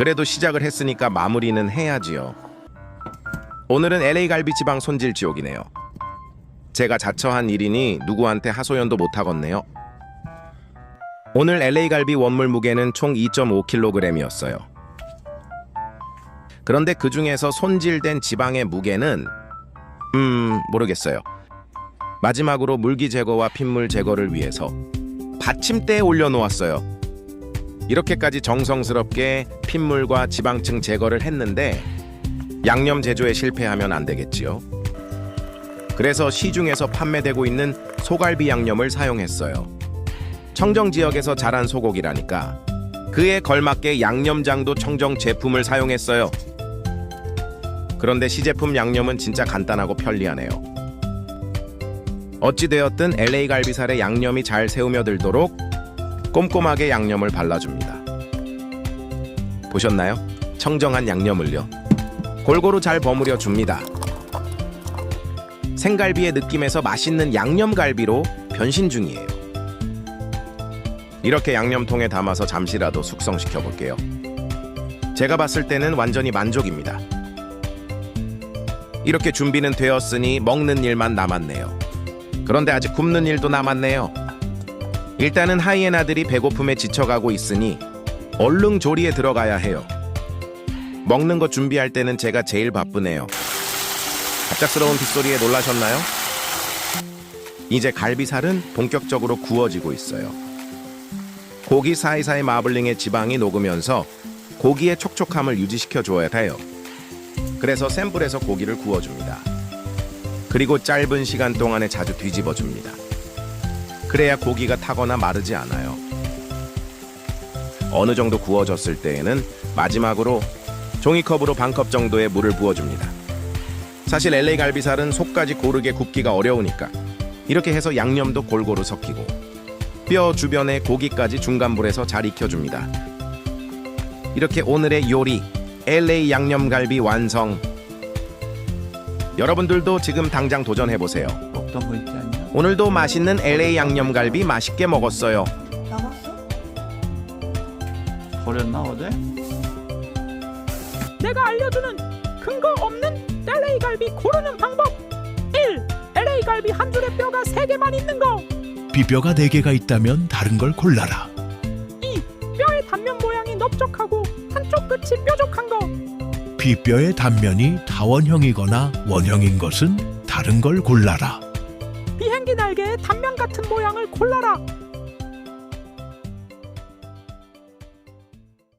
그래도 시작을 했으니까 마무리는 해야지요. 오늘은 LA 갈비 지방 손질 지옥이네요. 제가 자처한 일이니 누구한테 하소연도 못 하겠네요. 오늘 LA 갈비 원물 무게는 총 2.5kg이었어요. 그런데 그 중에서 손질된 지방의 무게는 음 모르겠어요. 마지막으로 물기 제거와 핏물 제거를 위해서 받침대에 올려놓았어요. 이렇게까지 정성스럽게 핏물과 지방층 제거를 했는데 양념 제조에 실패하면 안 되겠지요. 그래서 시중에서 판매되고 있는 소갈비 양념을 사용했어요. 청정 지역에서 자란 소고기라니까 그에 걸맞게 양념장도 청정 제품을 사용했어요. 그런데 시제품 양념은 진짜 간단하고 편리하네요. 어찌되었든 LA 갈비살에 양념이 잘 새우며들도록 꼼꼼하게 양념을 발라줍니다. 보셨나요? 청정한 양념을요. 골고루 잘 버무려 줍니다. 생갈비의 느낌에서 맛있는 양념갈비로 변신 중이에요. 이렇게 양념통에 담아서 잠시라도 숙성시켜 볼게요. 제가 봤을 때는 완전히 만족입니다. 이렇게 준비는 되었으니 먹는 일만 남았네요. 그런데 아직 굽는 일도 남았네요. 일단은 하이에나들이 배고픔에 지쳐가고 있으니 얼른 조리에 들어가야 해요. 먹는 거 준비할 때는 제가 제일 바쁘네요. 갑작스러운 빗소리에 놀라셨나요? 이제 갈비살은 본격적으로 구워지고 있어요. 고기 사이사이 마블링의 지방이 녹으면서 고기의 촉촉함을 유지시켜 줘야 해요. 그래서 센 불에서 고기를 구워줍니다. 그리고 짧은 시간 동안에 자주 뒤집어 줍니다. 그래야 고기가 타거나 마르지 않아요. 어느 정도 구워졌을 때에는 마지막으로 종이컵으로 반 컵 정도의 물을 부어줍니다. 사실 LA 갈비살은 속까지 고르게 굽기가 어려우니까 이렇게 해서 양념도 골고루 섞이고 뼈 주변에 고기까지 중간불에서 잘 익혀줍니다. 이렇게 오늘의 요리 LA 양념갈비 완성. 여러분들도 지금 당장 도전해 보세요. 먹던 거 있지 않냐? 오늘도 맛있는 LA 양념갈비 맛있게 먹었어요. 버렸나 어제? 내가 알려주는 근거 없는 LA 갈비 고르는 방법 1. LA 갈비 한 줄에 뼈가 세 개만 있는 거 비뼈가 네 개가 있다면 다른 걸 골라라. 2. 뼈의 단면 모양이 넓적하고 한쪽 끝이 뾰족한 거 비뼈의 단면이 다원형이거나 원형인 것은 다른 걸 골라라. 비행기 날개의 단면 같은 모양을 골라라